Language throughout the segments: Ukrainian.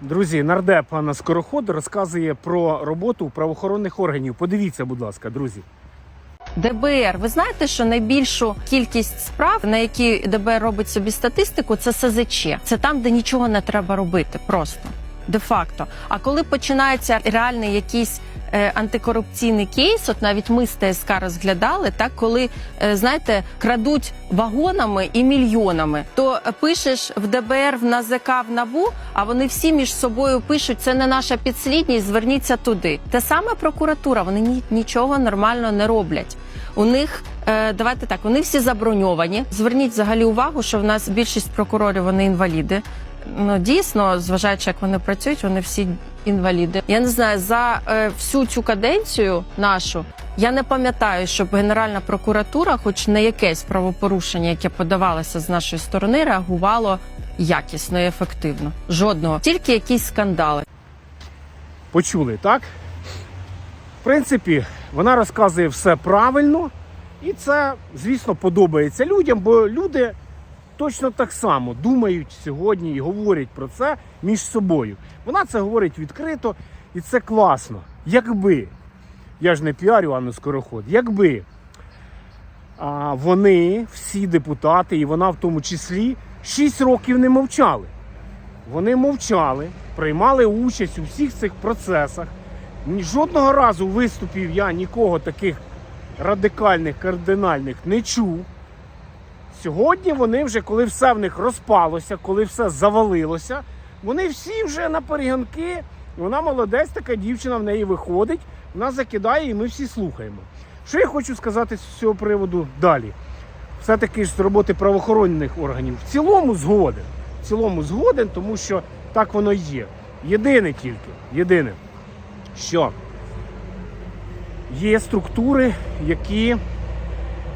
Друзі, нардеп Анна Скороход розказує про роботу правоохоронних органів. Подивіться, будь ласка, друзі. ДБР. Ви знаєте, що найбільшу кількість справ, на які ДБР робить собі статистику, це СЗЧ. Це там, де нічого не треба робити, просто де-факто. А коли починається реальний якийсь антикорупційний кейс, от навіть ми з ТСК розглядали, так коли е, знаєте, крадуть вагонами і мільйонами, то е, пишеш в ДБР, в НАЗК, в НАБУ, а вони всі між собою пишуть, це не наша підслідність, зверніться туди. Те саме прокуратура, вони ні, нічого нормально не роблять. У них е, давайте так, вони всі заброньовані. Зверніть взагалі увагу, що в нас більшість прокурорів вони інваліди. Ну дійсно, зважаючи, як вони працюють, вони всі інваліди. Я не знаю за е, всю цю каденцію нашу. Я не пам'ятаю, щоб Генеральна прокуратура, хоч на якесь правопорушення, яке подавалося з нашої сторони, реагувало якісно і ефективно. Жодного, тільки якісь скандали. Почули, так? В принципі, вона розказує все правильно, і це, звісно, подобається людям, бо люди точно так само думають сьогодні і говорять про це між собою. Вона це говорить відкрито, і це класно. Якби, я ж не піарю Анну Скороход, якби а, вони, всі депутати, і вона в тому числі, 6 років не мовчали. Вони мовчали, приймали участь у всіх цих процесах. Жодного разу виступів я нікого таких радикальних, кардинальних не чув. Сьогодні вони вже, коли все в них розпалося, коли все завалилося, вони всі вже на перегонки. Вона молодець, така дівчина в неї виходить, вона закидає, і ми всі слухаємо. Що я хочу сказати з цього приводу далі? Все-таки ж з роботи правоохоронних органів. В цілому згоден. В цілому згоден, тому що так воно є. Єдине тільки, єдине, що є структури, які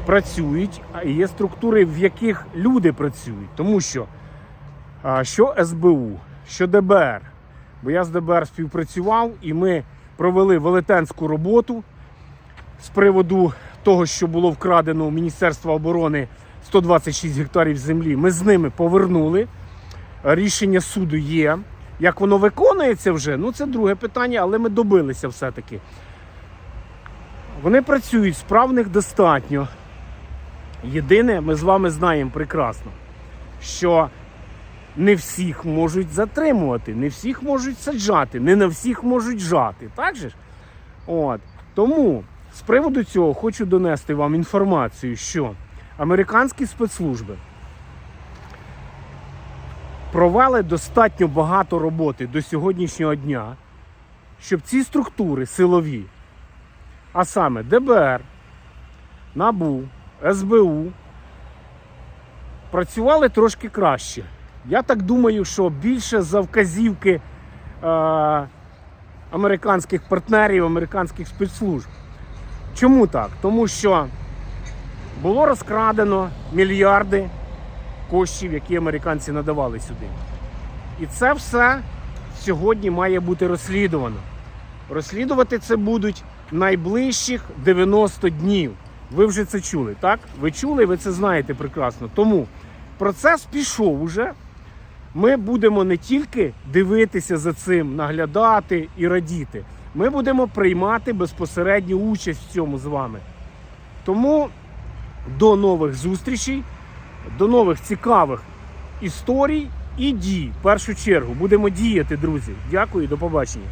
працюють, а є структури, в яких люди працюють. Тому що що СБУ, що ДБР, бо я з ДБР співпрацював і ми провели велетенську роботу з приводу того, що було вкрадено у Міністерства оборони 126 гектарів землі. Ми з ними повернули. Рішення суду є. Як воно виконується вже, ну це друге питання, але ми добилися все-таки. Вони працюють, справних достатньо. Єдине, ми з вами знаємо прекрасно, що не всіх можуть затримувати, не всіх можуть саджати, не на всіх можуть жати. Так же ж? От. Тому з приводу цього хочу донести вам інформацію, що американські спецслужби провели достатньо багато роботи до сьогоднішнього дня, щоб ці структури силові, а саме ДБР, НАБУ, СБУ, працювали трошки краще. Я так думаю, що більше за вказівки е, американських партнерів, американських спецслужб. Чому так? Тому що було розкрадено мільярди коштів, які американці надавали сюди. І це все сьогодні має бути розслідувано. Розслідувати це будуть найближчих 90 днів. Ви вже це чули, так? Ви чули, ви це знаєте прекрасно. Тому процес пішов уже. Ми будемо не тільки дивитися за цим, наглядати і радіти. Ми будемо приймати безпосередню участь в цьому з вами. Тому до нових зустрічей, до нових цікавих історій і дій. В першу чергу будемо діяти, друзі. Дякую і до побачення.